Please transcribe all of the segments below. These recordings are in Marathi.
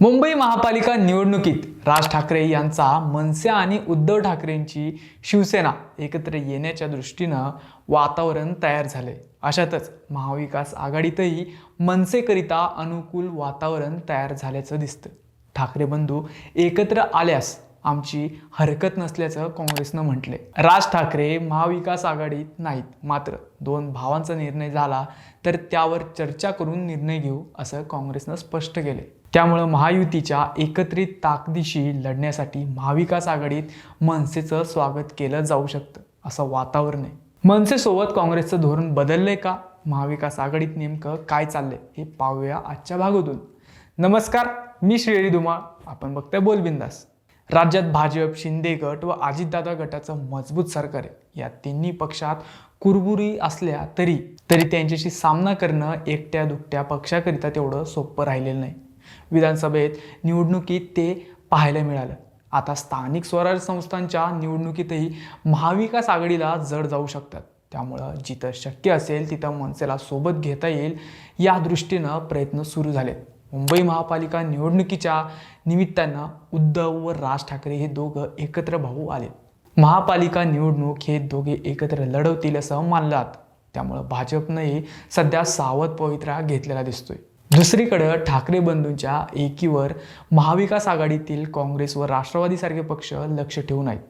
मुंबई महापालिका निवडणुकीत राज ठाकरे यांचा मनसे आणि उद्धव ठाकरेंची शिवसेना एकत्र येण्याच्या दृष्टीनं वातावरण तयार झाले अशातच महाविकास आघाडीतही मनसेकरिता अनुकूल वातावरण तयार झाल्याचं दिसतं ठाकरे बंधू एकत्र आल्यास आमची हरकत नसल्याचं काँग्रेसनं म्हटले राज ठाकरे महाविकास आघाडीत नाहीत मात्र दोन भावांचा निर्णय झाला तर त्यावर चर्चा करून निर्णय घेऊ असं काँग्रेसनं स्पष्ट केले त्यामुळं महायुतीच्या एकत्रित ताकदीशी लढण्यासाठी महाविकास आघाडीत मनसेचं स्वागत केलं जाऊ शकतं असं वातावरण आहे. मनसेसोबत काँग्रेसचं धोरण बदललंय का? महाविकास आघाडीत नेमकं काय चाललंय हे पाहूया आजच्या भागातून. नमस्कार मी श्रेयरी धुमाळ. आपण बघतोय बोलबिंदास राज्यात भाजप शिंदे गट व अजितदादा गटाचं मजबूत सरकार आहे. या तिन्ही पक्षात कुरबुरी असल्या तरी तरी त्यांच्याशी सामना करणं एकट्या दुकट्या पक्षाकरिता तेवढं सोपं राहिलेलं नाही. विधानसभेत निवडणुकीत ते पाहायला मिळालं. आता स्थानिक स्वराज्य संस्थांच्या निवडणुकीतही महाविकास आघाडीला जड जाऊ शकतात. त्यामुळं जिथं शक्य असेल तिथं मनसेला सोबत घेता येईल या दृष्टीनं प्रयत्न सुरू झालेत. मुंबई महापालिका निवडणुकीच्या निमित्तानं उद्धव व राज ठाकरे हे दोघं एकत्र भाऊ आले महापालिका निवडणूक हे दोघे एकत्र लढवतील असं मानलं त्यामुळं भाजपनंही सध्या सावध पवित्रा घेतलेला दिसतोय. दुसरीकडं ठाकरे बंधूंच्या एकीवर महाविकास आघाडीतील काँग्रेस व राष्ट्रवादीसारखे पक्ष लक्ष ठेवून आहेत.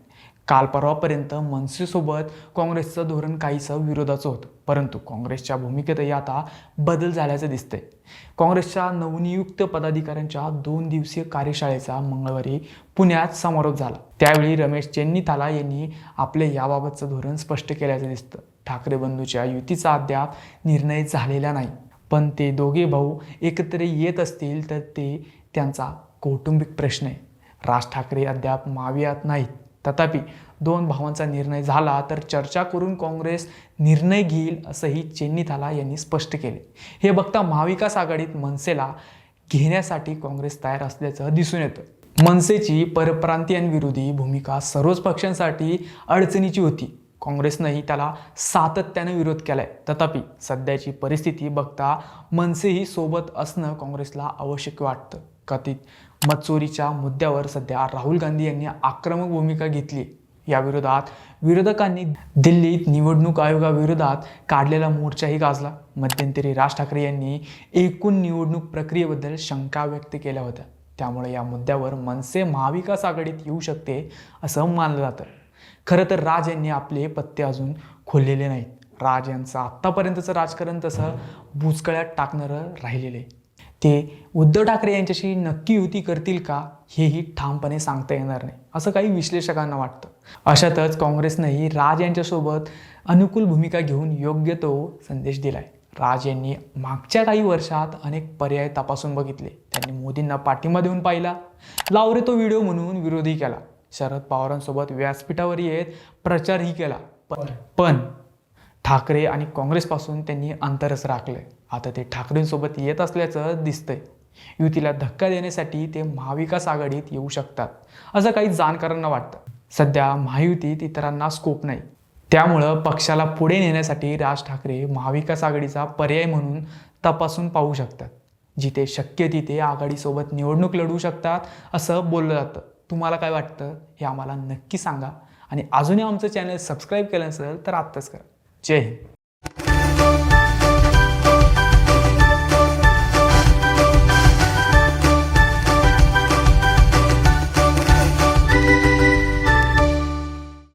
काल परवापर्यंत मनसेसोबत काँग्रेसचं धोरण काहीसं विरोधाचं होतं. परंतु काँग्रेसच्या भूमिकेतही आता बदल झाल्याचं दिसतंय. काँग्रेसच्या नवनियुक्त पदाधिकाऱ्यांच्या दोन दिवसीय कार्यशाळेचा मंगळवारी पुण्यात समारोप झाला. त्यावेळी रमेश चेन्नीताला यांनी आपले याबाबतचं धोरण स्पष्ट केल्याचं दिसतं. ठाकरे बंधूच्या युतीचा अद्याप निर्णय झालेला नाही. पण ते दोघे भाऊ एकत्र येत असतील तर ते त्यांचा कौटुंबिक प्रश्न आहे. राज ठाकरे अद्याप मावियात नाहीत. तथापि दोन भावांचा निर्णय झाला तर चर्चा करून काँग्रेस निर्णय घेईल असंही चेन्नीथाला यांनी स्पष्ट केले. हे बघता महाविकास आघाडीत मनसेला घेण्यासाठी काँग्रेस तयार असल्याचं दिसून येतं. मनसेची परप्रांतीयांविरोधी भूमिका सर्वच पक्षांसाठी अडचणीची होती. काँग्रेसनंही त्याला सातत्यानं विरोध केला आहे तथापि सध्याची परिस्थिती बघता मनसेही सोबत असणं काँग्रेसला आवश्यक वाटतं. कथित मतचोरीच्या मुद्द्यावर सध्या राहुल गांधी यांनी आक्रमक भूमिका घेतली. या विरोधात विरोधकांनी दिल्लीत निवडणूक आयोगाविरोधात काढलेला मोर्चाही गाजला. मध्यंतरी राज ठाकरे यांनी एकूण निवडणूक प्रक्रियेबद्दल शंका व्यक्त केल्या होत्या. त्यामुळे या मुद्द्यावर मनसे महाविकास आघाडीत येऊ शकते असं मानलं जातं. खरं तर राज यांनी आपले पत्ते अजून खोललेले नाहीत. राज यांचं आत्तापर्यंतचं राजकारण तसं भुजकळ्यात टाकणारं राहिलेलं आहे. ते उद्धव ठाकरे यांच्याशी नक्की युती करतील का हेही ठामपणे सांगता येणार नाही असं काही विश्लेषकांना वाटतं. अशातच काँग्रेसनंही राज यांच्यासोबत अनुकूल भूमिका घेऊन योग्य तो संदेश दिलाय. राज यांनी मागच्या काही वर्षात अनेक पर्याय तपासून बघितले. त्यांनी मोदींना पाठिंबा देऊन पाहिला. लावरे तो व्हिडिओ म्हणून विरोधी केला. शरद पवारांसोबत व्यासपीठावर येत प्रचारही केला. पण पण ठाकरे आणि काँग्रेसपासून त्यांनी अंतरच राखलंय. आता ते ठाकरेंसोबत येत असल्याचं दिसतंय. युतीला धक्का देण्यासाठी ते महाविकास आघाडीत येऊ शकतात असं काही जाणकारांना वाटतं. सध्या महायुतीत इतरांना स्कोप नाही. त्यामुळं पक्षाला पुढे नेण्यासाठी राज ठाकरे महाविकास आघाडीचा पर्याय म्हणून तपासून पाहू शकतात. जिथे शक्य तिथे आघाडीसोबत निवडणूक लढवू शकतात असं बोललं जातं. तुम्हाला काय वाटतं हे आम्हाला नक्की सांगा. आणि अजूनही आमचं चॅनल सबस्क्राईब केलं नसेल तर आत्ताच करा. जय हिंद.